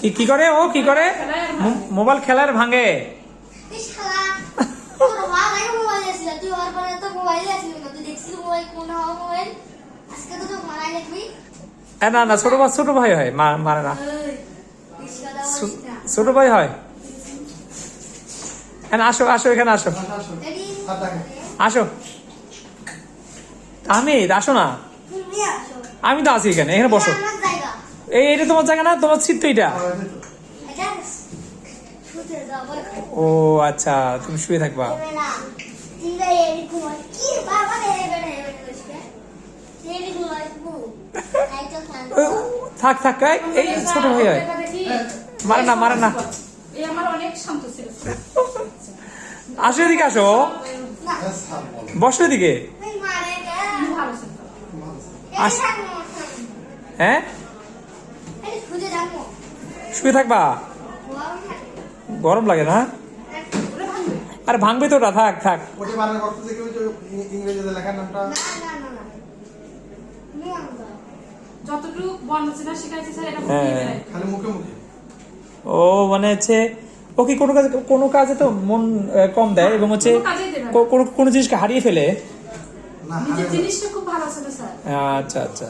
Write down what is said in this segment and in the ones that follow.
কি কি করে ও? কি করে? মোবাইল খেলার ভাঙে। না। না ছোট ভাই ছোট ভাই হয় মারে না। ছোট ভাই হয়। এখানে আসো আসো এখানে আসো। আসো। আমি আসো না। আমি তো আছি এখানে এখানে বসো। এই এটা তোমার জায়গা না? তোমার সিট তো এটা? ও আচ্ছা তুমি শুয়ে থাকবা। থাক থাক এই- ছোট ভাই হয়। মারে না মারে না। আসো এদিকে আসো। বসো এদিকে। হ্যাঁ? শুয়ে থাকবা? গরম লাগে না? আরে ভাঙবে তো ওটা থাক থাক। হ্যাঁ। ও মানে হচ্ছে ও কি কোনো কাজে কোনো কাজে তো মন কম দেয় এবং হচ্ছে কোনো জিনিসকে হারিয়ে ফেলে? না নিজের হারে জিনিসটা খুব ভালো ছিল স্যার আচ্ছা আচ্ছা।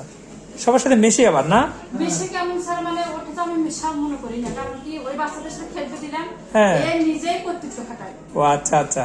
সবার সাথে মেশে আবার না? মেশে কেমন স্যার? মানে ওটা তো আমি মেশা মনে করি না কারণ কি ওই বাচ্চাদের সাথে খেলতে দিলাম হ্যাঁ। নিজেই কর্তৃত্ব খাটায়। ও আচ্ছা আচ্ছা।